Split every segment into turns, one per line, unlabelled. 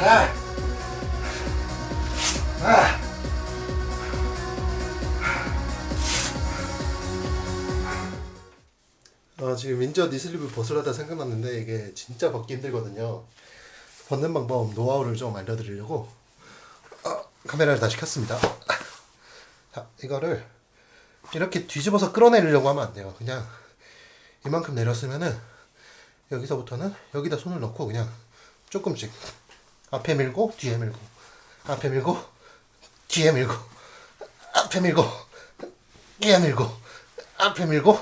아. 지금 인저 니슬립을 벗으려다 생각났는데 이게 진짜 벗기 힘들거든요. 벗는 방법 노하우를 좀 알려드리려고 아, 카메라를 다시 켰습니다. 자, 이거를 이렇게 뒤집어서 끌어내리려고 하면 안 돼요. 그냥 이만큼 내렸으면은 여기서부터는 여기다 손을 넣고 그냥 조금씩 앞에 밀고 뒤에 밀고. 앞에 밀고 뒤에 밀고. 앞에 밀고 뒤에 밀고. 앞에 밀고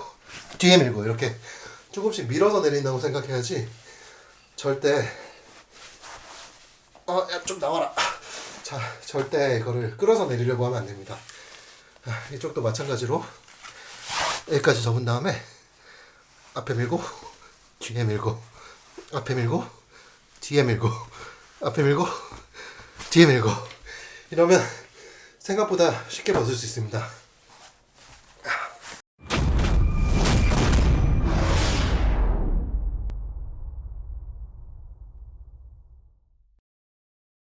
뒤에 밀고. 이렇게 조금씩 밀어서 내린다고 생각해야지 절대 어 야 좀 나와라. 자 절대 이거를 끌어서 내리려고 하면 안 됩니다. 아, 이쪽도 마찬가지로 여기까지 접은 다음에 앞에 밀고 뒤에 밀고. 앞에 밀고 뒤에 밀고 앞에 밀고 뒤에 밀고. 이러면 생각보다 쉽게 벗을 수 있습니다